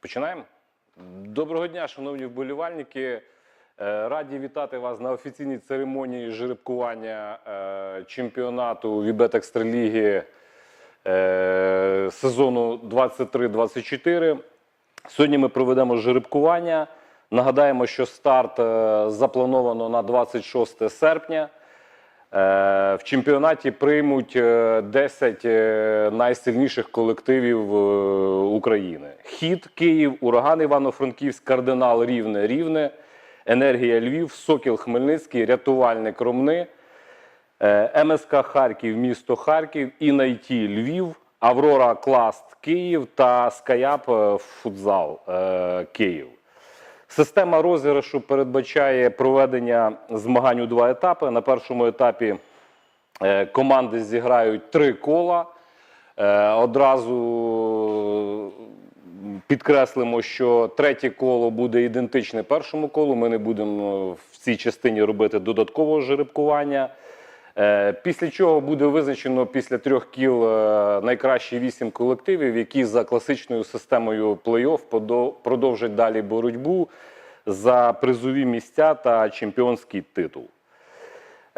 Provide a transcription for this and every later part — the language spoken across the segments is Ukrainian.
Починаємо. Доброго дня, шановні вболівальники. Е, Раді вітати вас на офіційній церемонії жеребкування е, чемпіонату Вібет Екстраліги е, сезону 23-24. Сьогодні ми проведемо жеребкування. Нагадаємо, що старт заплановано на 26 серпня. Е, В чемпіонаті приймуть е, 10 е, найсильніших колективів е, України: Хід Київ, Ураган Івано-Франківськ, Кардинал Рівне Рівне, Енергія Львів, Сокіл Хмельницький, Рятувальник Ромни, е, МСК Харків, місто Харків, Інайті Львів, Аврора Класт Київ та Скаяп е, Футзал е, Київ. Система розіграшу передбачає проведення змагань у два етапи. На першому етапі е, команди зіграють три кола. Е, Одразу підкреслимо, що третє коло буде ідентичне першому колу. Ми не будемо в цій частині робити додаткового жеребкування. Е, Після чого буде визначено після трьох кіл е, найкращі вісім колективів, які за класичною системою плей-офф продовжать далі боротьбу за призові місця та чемпіонський титул.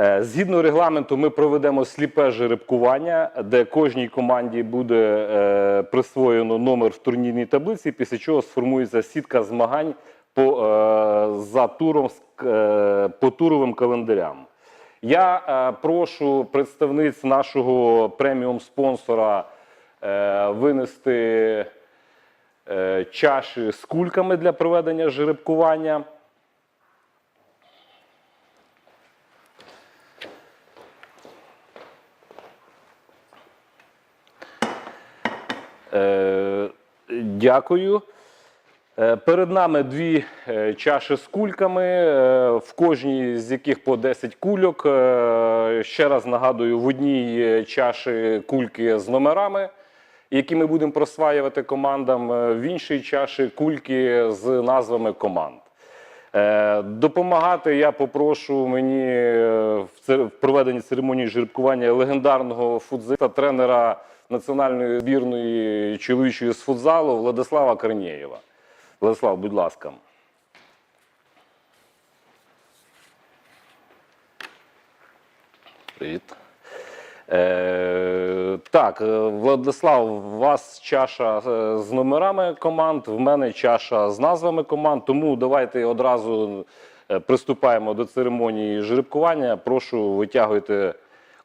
Е, Згідно регламенту, ми проведемо сліпе жеребкування, де кожній команді буде присвоєно номер в турнірній таблиці, після чого сформується сітка змагань по, за туром по туровим календарям. Я е, прошу представниць нашого преміум спонсора е, винести е, чаші з кульками для проведення жеребкування. Е, Дякую. Е, Перед нами дві е, чаші з кульками, е, в кожній з яких по 10 кульок. Ще раз нагадую, в одній чаші кульки з номерами, які ми будемо просваювати командам, в іншій чаші кульки з назвами команд. Допомагати я попрошу мені в проведенні церемонії жеребкування легендарного футзиста, тренера національної збірної чоловічої з футзалу Владислава Корнієва. Владислав, будь ласка. Привіт. Е, так, е, Владислав, у вас чаша е, з номерами команд, в мене чаша з назвами команд. Тому давайте одразу е, приступаємо до церемонії жеребкування. Прошу витягуйте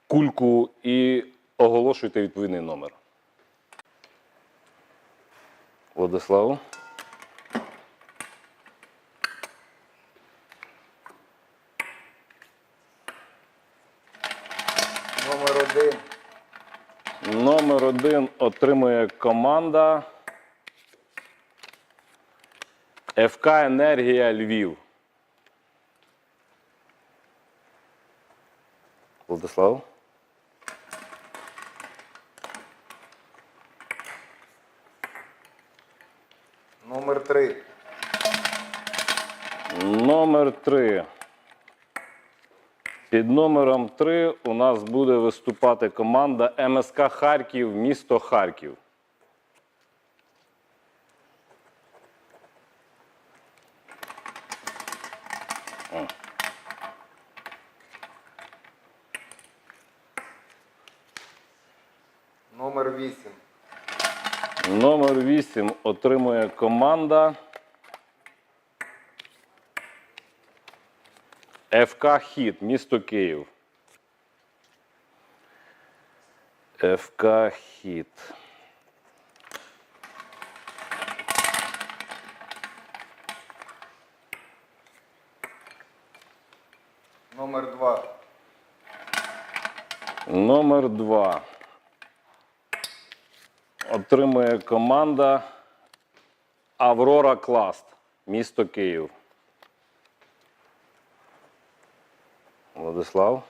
кульку і оголошуйте відповідний номер. Владислав. Номер один. Номер один отримує команда ФК Енергія Львів. Владислав. Номер три. Номер 3. Під номером 3 у нас буде виступати команда МСК Харків, місто Харків. Номер вісім. Номер 8 отримує команда ФК Хід, місто Київ. ФК Хід. Номер два. Номер 2 отримує команда Аврора Класт, місто Київ. Владислав.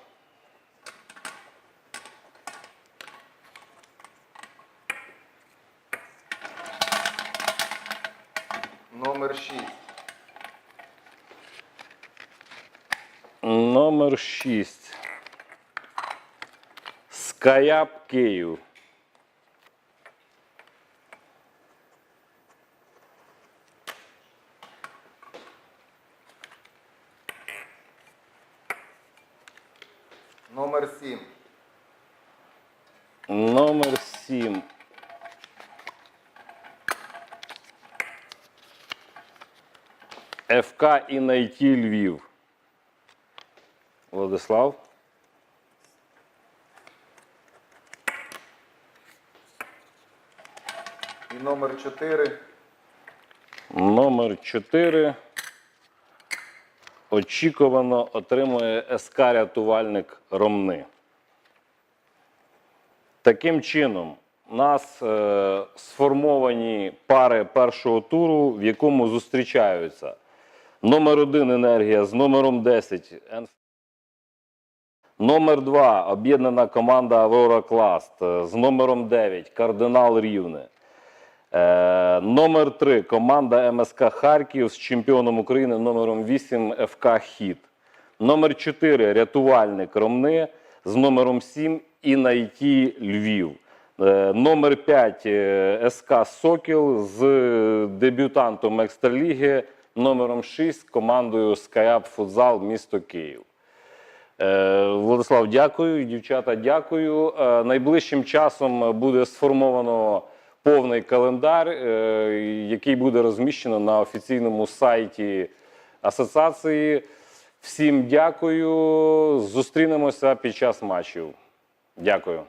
Номер шість. Номер 6. Скаяп Київ. Номер 7. Номер 7. ФК Інайті Львів. Владислав. І номер 4. Номер 4. Очікувано отримує СК рятувальник Ромни. Таким чином, у нас е, сформовані пари першого туру, в якому зустрічаються номер 1 енергія з номером 10. «Енф». Номер 2 об'єднана команда Аврора Класт з номером 9 Кардинал Рівне. Е, номер 3 команда МСК Харків з чемпіоном України номером 8 ФК Хіт. Номер 4 рятувальник Ромни з номером 7 Інайті Львів. Е, Номер 5 СК Сокіл з дебютантом Екстраліги номером 6 командою Скаяп Футзал місто Київ. Е, Владислав, дякую. Дівчата, дякую. Е, Найближчим часом буде сформовано повний календар, е, який буде розміщено на офіційному сайті асоціації. Всім дякую. Зустрінемося під час матчів. Дякую.